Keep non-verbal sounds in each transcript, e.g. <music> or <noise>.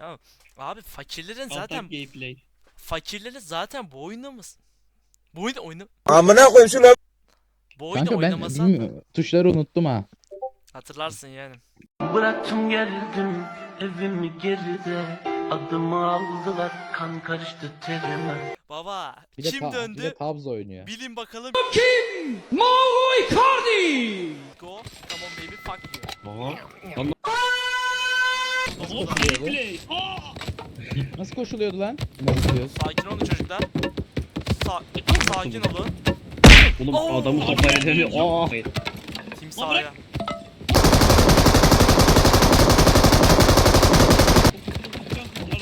Ya abi fakirlerin Zaten gameplay. fakirlerin zaten bu oyunda? Bu oyunda oyna Amına koyayım şunu. bu oyunda Kanka ben oynamasan bilmiyorum. Tuşları unuttum ha. hatırlarsın yani. Bıraktım geldim evimi geride Adımı aldılar kan karıştı terime Baba Bir de, kim ta- döndü? Bir de Tabs oynuyor. Bilin bakalım. Kim? Mauro Icardi. Go. On baby fuck you. Aha. Nasıl Oh, koşuluyordu? gameplay. Aa! Nasıl koşuluyordu lan? Nasıl koşuyoruz? Sakin olun çocuklar. Sa sakin olun. Oğlum Oo. adamı kafaya dönüyor. Aa! Tim Lan bırak. sahaya.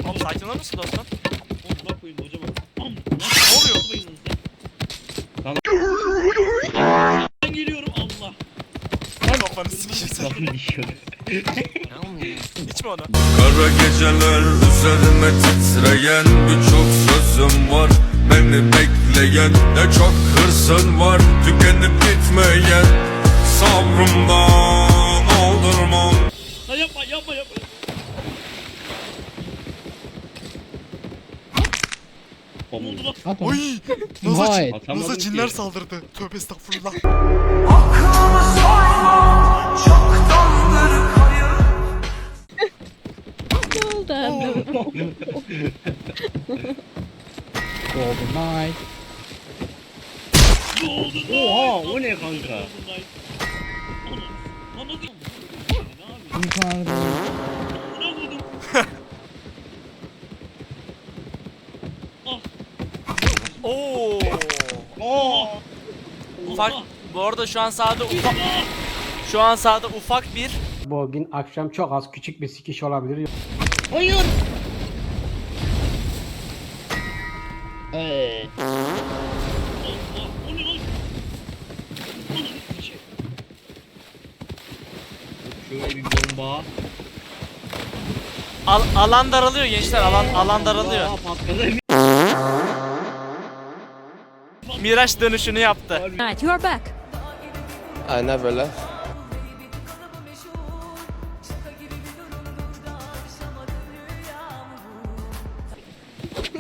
Oğlum sakin olur musun dostum? Oğlum bak oyun hocam. Am. Ne oluyor? Ben geliyorum Allah. Kafanı sikeyim sen. Lafını düşüyor. <laughs> İçme onu. Kara geceler üzerime titreyen birçok sözüm var Beni bekleyen ne çok hırsın var Tükenip bitmeyen sabrımdan aldırmam Lan yapma yapma yapma. Oy! Atamadım <laughs> Nasıl cinler saldırdı? Tövbe estağfurullah. oldu Knight. Oha o ne kanka? Yukarıda. Oo! Aa! Ufak. Bu arada şu an sahada ufak. Şu an sahada ufak bir Bugün akşam çok az küçük bir sikiş olabilir. Hayır. Şöyle bir bomba. al, alan daralıyor gençler. Alan alan daralıyor. Aa, patladı. Miraç dönüşünü yaptı. Right, you are back. I never left.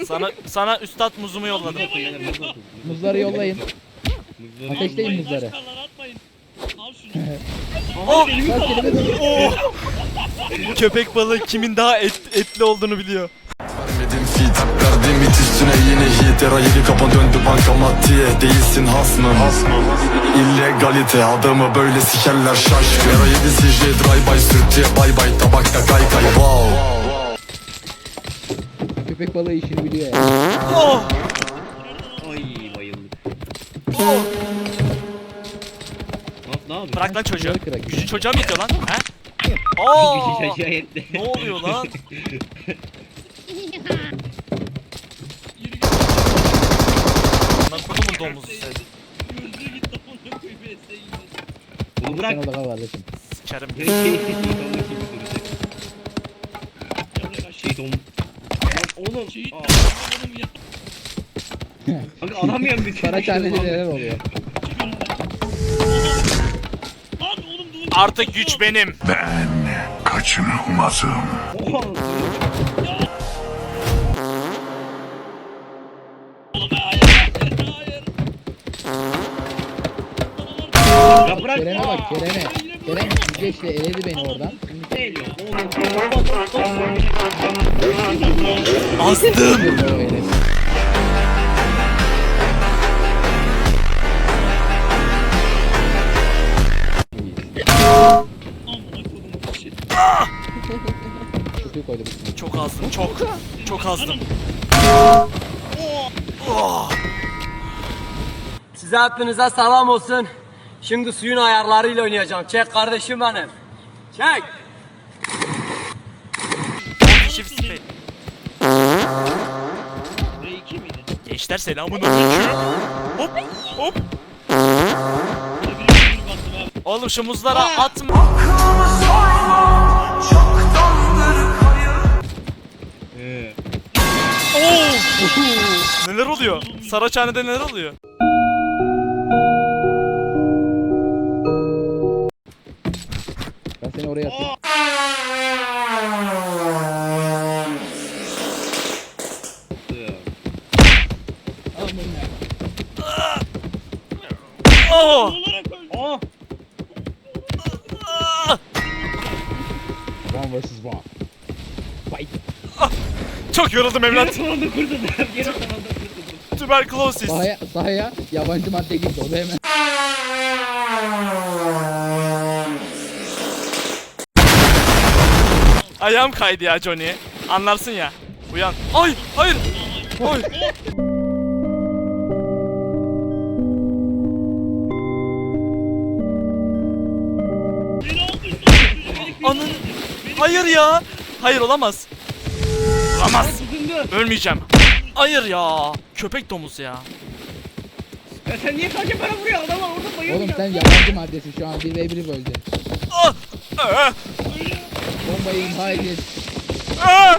Sana sana üstad muzumu yolladım. muzları yollayın. Ateşleyin muzları. başkalar atmayın. Al şunu. Oh! Oh! Bu köpek balığı kimin daha et, etli olduğunu biliyor. Vermedim verdim it üstüne yeni hit Era yeni kapan döndü bankamatiğe Değilsin hasmım İllegalite adamı böyle sikerler şaş Era yedi CJ drive by sürtüye bay bay tabakta kay kay wow Köpek balığı işini biliyor ya. Oh! Ay bayıldık. Oh! Yapıyorsun? Bırak lan çocuğu. Gücü çocuğa mı yetiyor lan? He? Oo! Çocuğa yetti. ne oluyor lan? Lan kodumun domuzu sen. Bunu bırak. orada kal kardeşim. Sikerim. Şeytan. Oğlum. Şey- Aa. Kanka alamıyorum bir Karaçhanede neler oluyor? Artık güç benim. Kaçınılmazım. Ya bırak. Kerem'e bak Kerem'e. Kerem geçti eledi beni oradan. Ne ediyor? Oğlum. Astım. Koydum. Çok azdım çok. Çok azdım. Size hepinize selam olsun. Şimdi suyun ayarlarıyla oynayacağım. Çek kardeşim benim. Çek. Shift space. R2 miydi? Gençler selamun aleyküm. Hop hop. Oğlum şu muzlara atma. Ee. Neler oluyor? Saraçhane'de neler oluyor? Ben seni oraya atayım. Çok yoruldum evlat. Geri zamanda kurtuldum. Geri zamanda kurtuldum. Tüberkülosis. Sahaya, sahaya yabancı madde girdi. O da hemen. Ayağım kaydı ya Johnny. Anlarsın ya. Uyan. Ay hayır. Aldın. Anın. Hayır ya. Hayır olamaz. Olamaz. Ölmeyeceğim. Hayır ya. Köpek domuz ya. Ya sen niye sadece bana vuruyor? Adam var orada bayılıyor. Oğlum sen yabancı maddesin şu an. Bir ve biri böldü. Ah. Ah. Bombayı imha edin. Ah.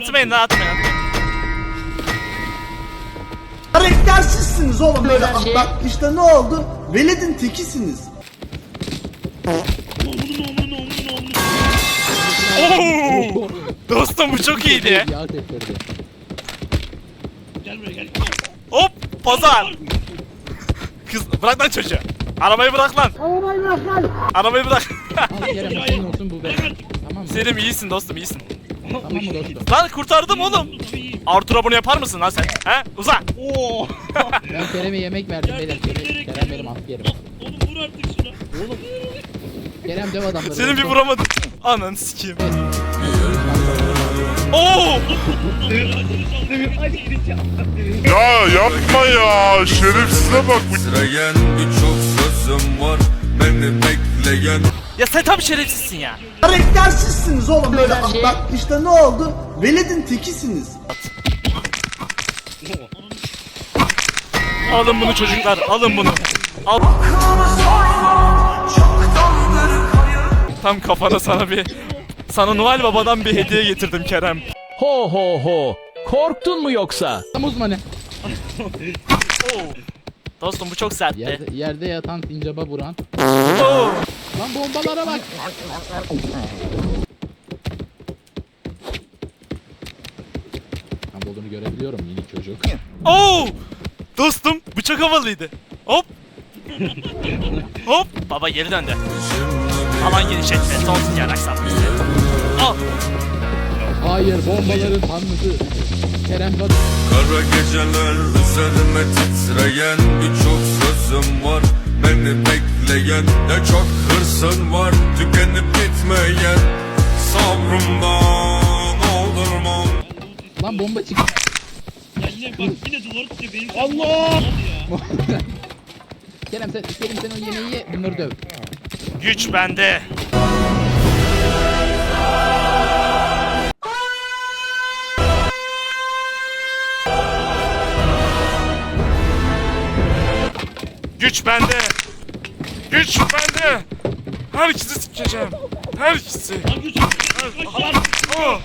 Atmayın lan atmayın. atmayın. Karaktersizsiniz oğlum böyle. Bak işte ne oldu? Veledin tekisiniz. Oo. Dostum bu çok iyiydi. Yağ tepkirdi. Gel buraya gel. Hop pazar. Kız bırak lan çocuğu. Arabayı bırak lan. Arabayı bırak lan. Arabayı bırak. Al o senin olsun bu benim. Tamam mı? Selim iyisin dostum iyisin. Lan kurtardım oğlum. Artur'a bunu yapar mısın lan sen? He? Uza. Oo. Ben Kerem'e yemek verdim beyler. Kerem, Kerem benim askerim. Oğlum vur artık şuna. Oğlum. Kerem dev adamları. Seni bir vuramadım. Ananı sikeyim. Oo! Ya yapma ya şerefsize bak Titreyen birçok sözüm var beni bekleyen Ya sen tam şerefsizsin ya. Karaktersizsiniz oğlum böyle. Bak işte ne oldu? Veledin tekisiniz. Alın bunu çocuklar, alın bunu. Al. Tam kafana sana bir sana Noel Baba'dan bir hediye getirdim Kerem. Ho ho ho. Korktun mu yoksa? Tam uzmanı. <laughs> Dostum bu çok sertti. Yerde, yerde yatan sincaba vuran. Oo! Lan bombalara bak. Ben olduğunu görebiliyorum minik çocuk. Oo! Dostum bu çok havalıydı. Hop! Hop! Baba geri döndü. Alan genişletti. Son sıcarak sapmıştı. Al! Hayır bombaların tanrısı. Kerem Bak. Kara geceler üzerime titreyen birçok sözüm var beni bekleyen Ne çok hırsın var tükenip bitmeyen Sabrımdan aldırmam Lan bomba çıktı. Ya yine bak yine duvar tutuyor benim. Allah. <laughs> Kerem sen, Kerem sen o yemeği ye. Bunları döv. Güç bende. Güç bende. Güç bende. Herkesi sikeceğim. Herkesi. Oh.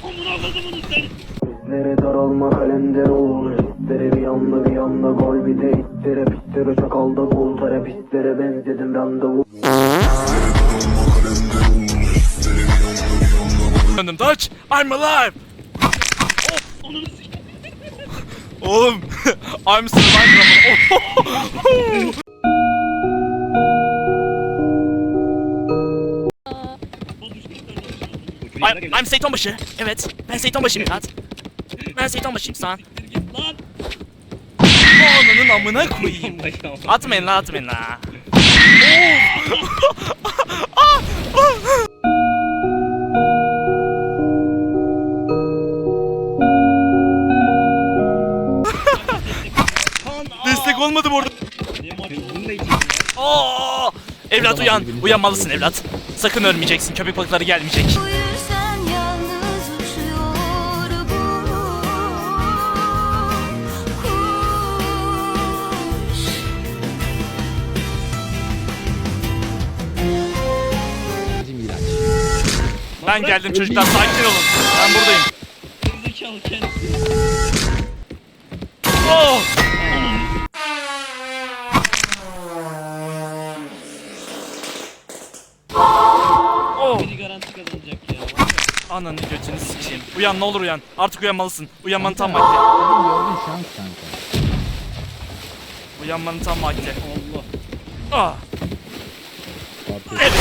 Bizlere daralma kalender olur. Hitlere bir anda bir anda gol bir de itlere pistlere çakalda gol terapistlere benzedim randevu. Döndüm Dutch. I'm alive. Oğlum. <laughs> <laughs> I'm survivor <laughs> I'm, I'm Seyton başı. Evet. Ben Seyton başıyım Kat. Ben Seyton başıyım sen. Lan. Ananın amına koyayım. <laughs> Atmayın la atmayın la. <laughs> Destek olmadı mı orada? Aa! Evlat uyan. Uyanmalısın evlat. Sakın ölmeyeceksin. Köpek balıkları gelmeyecek. Ben geldim çocuklar sakin olun. Ben buradayım. Oh! Oh! Biri garanti kazanacak. Ananı götünü sikeyim. Uyan ne olur uyan. Artık uyanmalısın. Uyanmanın tam vakti. Gördün şans kanka. Uyanmanın tam vakti. Allah. Ah! Fark ettim. Evet.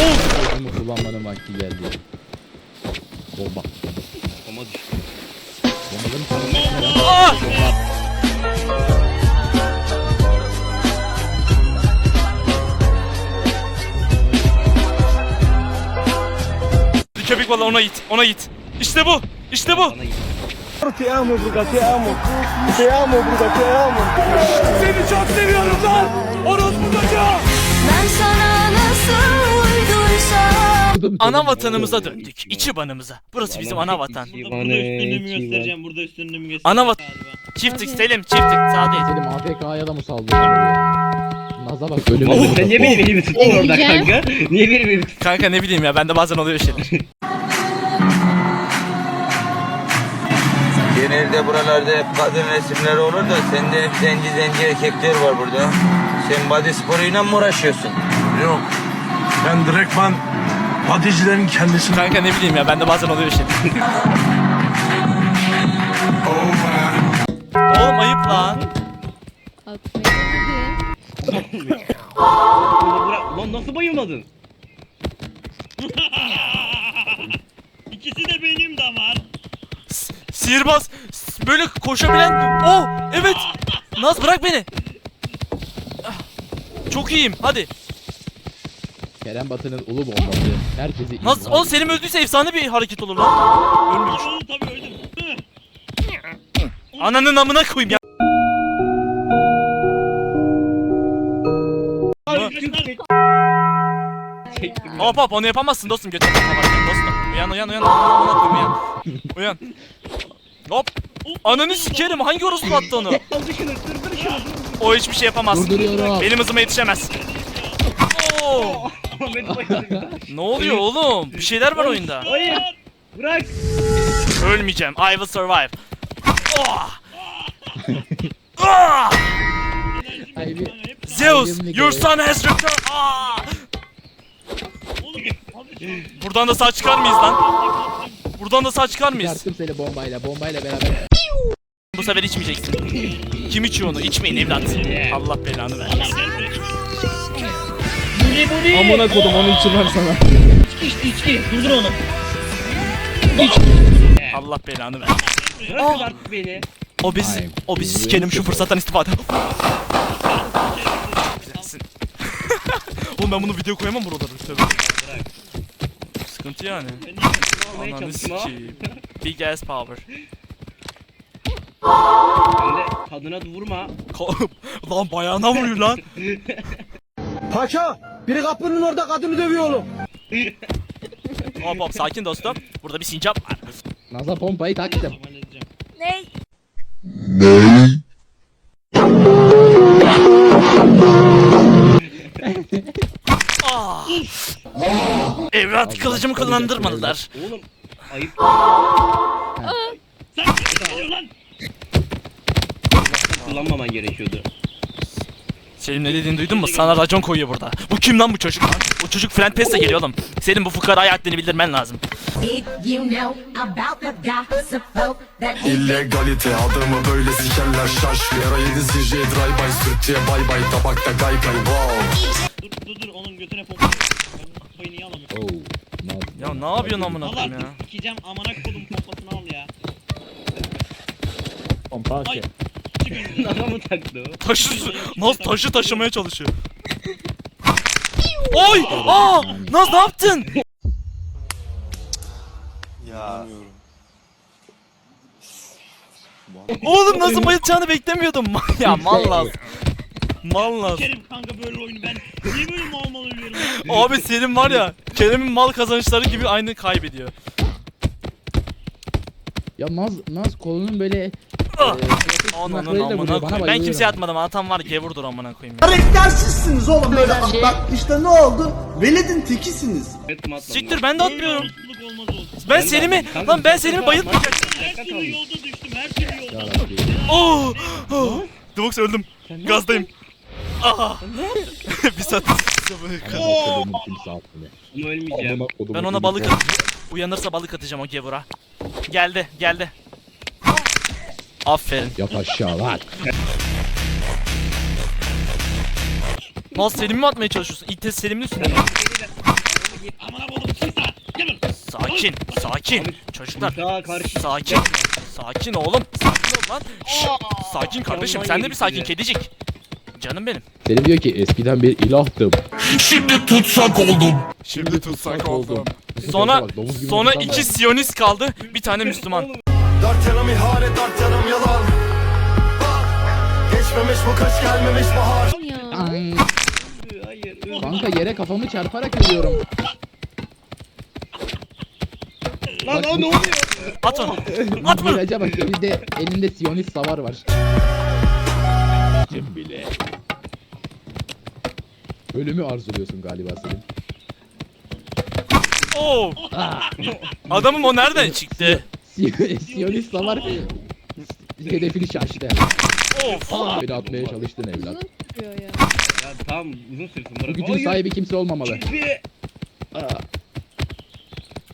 Oh! Onu kullanmanın vakti geldi. Bomba. Ama düştü. Tanımı Ah. Köpek balığı ona git. Ona git. İşte bu. İşte bu. Bana git. Ben sana nasıl Ana vatanımıza döndük. İçi banımıza. Burası bizim ana vatan. Burada, burada üstünlüğümü göstereceğim. Burada üstünlüğümü göstereceğim. Ana vat- galiba. Çiftlik Selim çiftlik. Sağ değil. Selim AFK'ya da mı saldırıyor? Naza bak ölüme Oğlum sen niye benim elimi tuttun orada kanka? Niye benim elimi tuttun? Kanka ne bileyim ya bende bazen oluyor şeyler. Genelde <laughs> buralarda hep kadın resimleri olur da sende hep zenci zenci erkekler var burada. Sen body sporuyla mı uğraşıyorsun? Yok ben direktman badicilerin kendisi Kanka ne bileyim ya bende bazen oluyor şeyler. Oğlum ayıp lan. Bırak. Lan nasıl bayılmadın? <laughs> İkisi de benim damar. Sihirbaz s- böyle koşabilen Oh evet Naz bırak beni Ah, Çok iyiyim hadi Kerem Batı'nın ulu bombası. Herkesi Naz imha o Selim öldüyse efsane bir hareket olur lan. Ölmüş Oğlum tabii öldüm. Ananın amına koyayım ya. Hop hop onu yapamazsın dostum. Götür dostum. Uyan uyan uyan. Koyayım uyan Uyan. Hop. Ananı sikerim. Hangi orospu attı onu. O hiçbir şey yapamaz. Durduruyorum. Benim hızıma yetişemez. Oo, Ama beni <laughs> bayıldı. Ne oluyor oğlum bir şeyler var oyunda Hayır. Bırak. Ölmeyeceğim. I will survive. Oh! Ah! Ay, bir- Zeus, your son has returned. Ah! Oğlum. Abi şu Buradan da sağ çıkar mıyız lan? Buradan da sağ çıkar mıyız? Çıkarttım seni bombayla. Bombayla beraber. Bu sefer içmeyeceksin. Kim içiyor onu? İçmeyin evlat. Allah belanı vermesin. Buli buli. Amına kodum onu içirmem sana. İçki içti içki. Durdur onu. Allah belanı vermesin. Bırakın artık beni. O biz, Ay, o biz sikelim şu fırsattan istifade. Güzelsin. <laughs> Oğlum ben bunu video koyamam buralara. Tövbe. Sıkıntı yani. Ananı sikeyim. Big ass power. De kadına vurma. <laughs> Lan bayağına vuruyor lan. Paşa <laughs> biri kapının orada kadını dövüyor oğlum. Hop hop sakin dostum. Burada bir sincap var. Naza pompayı taktım. Halledeceğim. Ne? Ah. Evlat kılıcımı kullandırmadılar. Oğlum ayıp. Sen ne lan? Kullanmaman gerekiyordu. Selim ne dediğini duydun mu? Sana racon koyuyor burada. Bu kim lan bu çocuk lan? Bu çocuk Friend Pest'e geliyor oğlum. Selim bu fukaraya haddini bildirmen lazım. İllegalite adamı böyle sikerler şaş Yara yedi CJ drive by sürtüye bay bay Tabakta gay gay wow Dur dur dur onun götüne pompa. Ben bu kupayı niye alamıyorum? Ya ne yapıyorsun amına koyayım ya? artık sikeceğim amına kodum pompasını al ya. Pompa Ay. Çık önümden. Adamı taktı o. Taşı, Naz taşı taşımaya çalışıyor. Oy! Aa! Naz ne yaptın? Ya. Oğlum nasıl bayılacağını beklemiyordum. <laughs> ya mal Naz. Mal Naz. Kerim kanka böyle oyunu ben niye böyle mal mal ölüyorum? Abi Selim var ya Kerem'in mal kazançları gibi aynı kaybediyor. Ya Naz, Naz kolunun böyle Ananın tırnaklarıyla amına vuruyor, bana koyayım. Ben bayılıyor kimseye ya. atmadım. Atam var gevurdur amına koyayım. Karaktersizsiniz oğlum böyle bak işte ne oldu? Veledin tekisiniz. Atmadım. Siktir ben de atmıyorum. Orospuluk olmaz olsun. Ben Selim'i lan ben Selim'i bayıltmayacaktım. Her türlü yolda düştüm her türlü Ya yolda. Oh! oh. Devox öldüm. Gazdayım. Ah! <laughs> bir saat. Kimse attı. Ölmeyeceğim. Ben ona balık at. Uyanırsa balık atacağım o gevura. Geldi, geldi. Aferin. Yat aşağı lan. Naz Selim mi atmaya çalışıyorsun? İlk test Selim'in üstüne mi? Lan. Lan. Sakin, sakin. Çocuklar, Daha karşı. sakin. Sakin oğlum. Sakin ol lan. Şşş, Sakin kardeşim. Sen de bir sakin kedicik. Canım benim. Selim diyor ki eskiden bir ilahtım. Şimdi tutsak oldum Şimdi tutsak oldum. Sonra Bak, domuz gibi sonra insan iki. Siyonist kaldı. Bir tane Müslüman. Dört yanım ihanet dört yanım yalan Geçmemiş bu kış gelmemiş bahar Ay, Hayır. Kanka yere kafamı çarparak ölüyorum. Lan Bak o bu- ne oluyor? At onu. Atma. Miraca bak elinde, elinde siyonist savar var. Kim bile. Ölümü arzuluyorsun galiba Selim. Oo. Adamım o nereden çıktı? Si- siyonist savar hedefini şaştı. Of. Beni atmaya çalıştın evlat. Ya tamam uzun sürsün bırak. Bu gücün sahibi kimse olmamalı. Bir- Aa,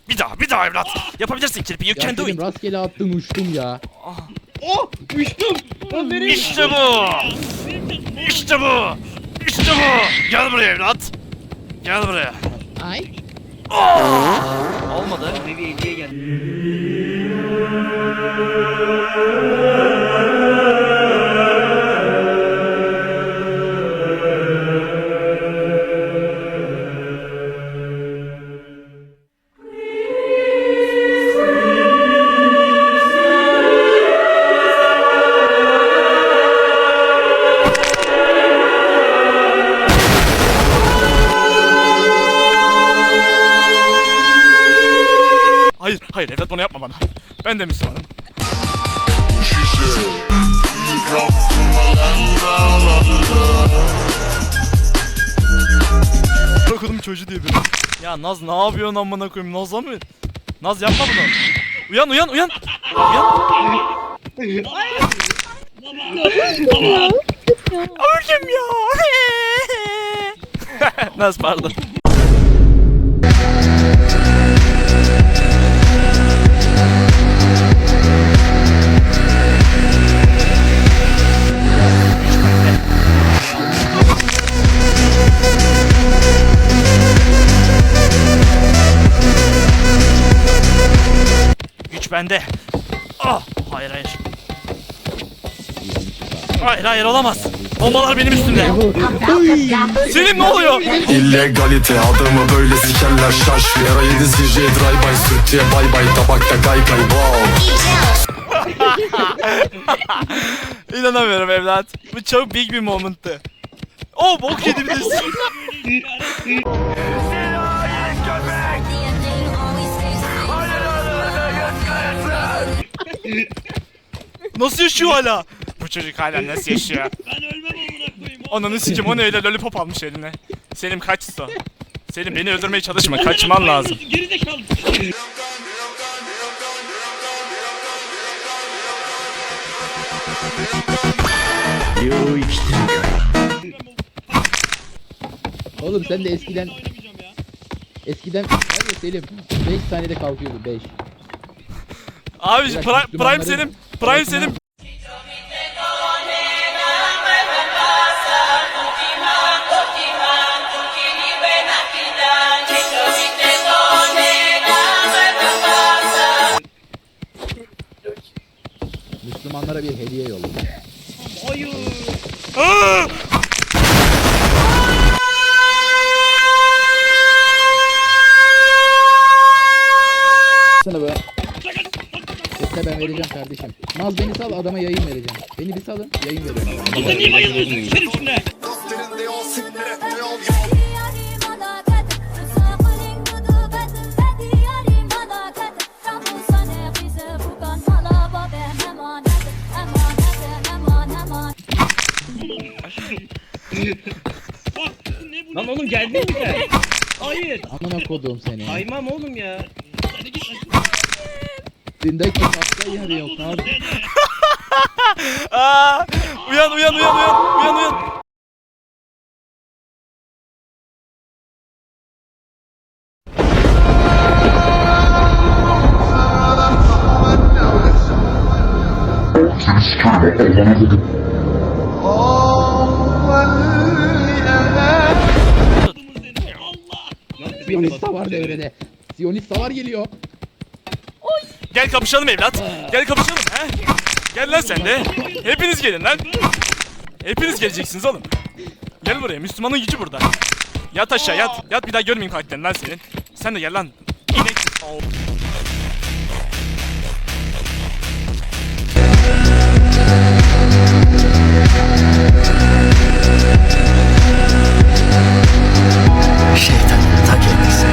Bir daha, bir daha evlat. Yapabilirsin kirpi. You ya can do it. rastgele attın uçtum ya. Oh! Uçtum! Lan nereye? İşte bu. İşte bu. İşte bu. Gel buraya evlat. Gel buraya. Ay. Olmadı. Seviye 50'ye geldi. Hayır, hayır evlat bunu yapma bana. Ben de Müslümanım. Okudum çocuğu diye biri. Ya Naz ne yapıyorsun amına koyayım Naz'a mı? Naz yapma bunu. Uyan uyan uyan. Uyan. Öldüm ya. <laughs> Naz pardon. Bende. Ah, hayır hayır. Hayır hayır olamaz. Bombalar benim üstümde. Selim ne oluyor? İllegalite adamı böyle sikerler şaş Yara yedi CJ drive by sürtüye bay bay Tabakta kay kay wow <laughs> İnanamıyorum evlat. Bu çok big bir momenttı. Oh bok yedi bir de. Nasıl yaşıyor hala? Bu çocuk hala nasıl yaşıyor? Ben ölmem amına koyayım. Ananı sikim o ne öyle lollipop almış eline. Selim kaçsın. Selim beni öldürmeye çalışma kaçman lazım. Geri zekalı. Oğlum sen de eskiden eskiden ya Selim 5 saniyede kalkıyordu 5. Abi Prime, Prime Selim. Prime Selim. Müslümanlara bir hediye yolladı. Hayır. Vereceğim kardeşim. Naz beni sal adama yayın vereceğim. Beni bir salın yayın veriyorum. Sen niye bayılıyorsun? Sen üstüne. Bak ne bu? Lan oğlum geldin mi sen? Hayır. Amına kodum seni. Kaymam oğlum ya. Hadi git üstündeki hafta yer yok abi. <laughs> Aa, uyan uyan uyan uyan uyan uyan. Seni sikerim Allah'ına dedim. Siyonist savar devrede. Siyonist savar geliyor. Gel kapışalım evlat. Gel kapışalım he. Gel lan sen de. Hepiniz gelin lan. Hepiniz geleceksiniz oğlum. Gel buraya Müslümanın gücü burada. Yat aşağı yat. Yat bir daha görmeyeyim karakterini lan senin. Sen de gel lan. İnek. Oo. Şeytanın ta kendisi.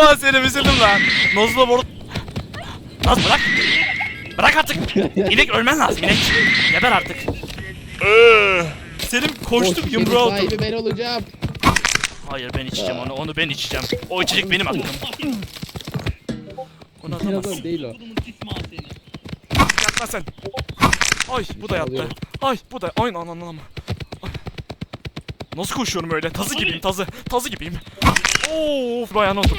Ulan seni üzüldüm lan. Nozla boru... Naz bırak. Bırak artık. İnek ölmen lazım inek. Geber artık. Ee, Selim koştum Boş yumruğu kedi aldım. sahibi ben olacağım. Hayır ben içeceğim onu. Onu ben içeceğim. O içecek benim hakkım. Onu atamazsın. Dinozor değil o. Lan sen. Ay bu da yattı. Alıyorum. Ay bu da. Ay anan anan. Nasıl koşuyorum öyle? Tazı gibiyim tazı. Tazı gibiyim. Of bayan oldum.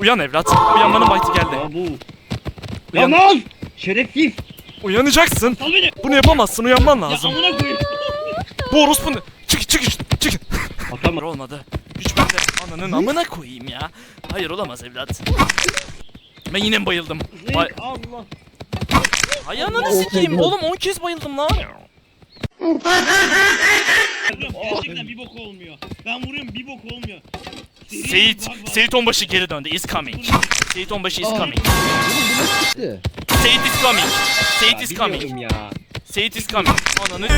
Uyan evlat. Uyanmanın vakti geldi. Bu. Uyan- Ya Naz! Şerefsiz! Uyanacaksın. Sal beni! Bunu yapamazsın. Uyanman Ya lazım. amına koyayım! Bu orospu ne? Çık çık çık. Atama. Olmadı. Güç bende. Ananın amına koyayım ya. Hayır olamaz evlat. Ben yine mi bayıldım? Bay Zeyk Allah! Ay ananı sikeyim. Oğlum 10 kez bayıldım lan. Gerçekten bir bok olmuyor. Ben vuruyorum bir bok olmuyor. Seyit, Seyit Onbaşı geri döndü. Is coming. Seyit Onbaşı is coming. Gitti. Seyit is coming. Seyit is coming. Ya. Seyit is coming. Ananı...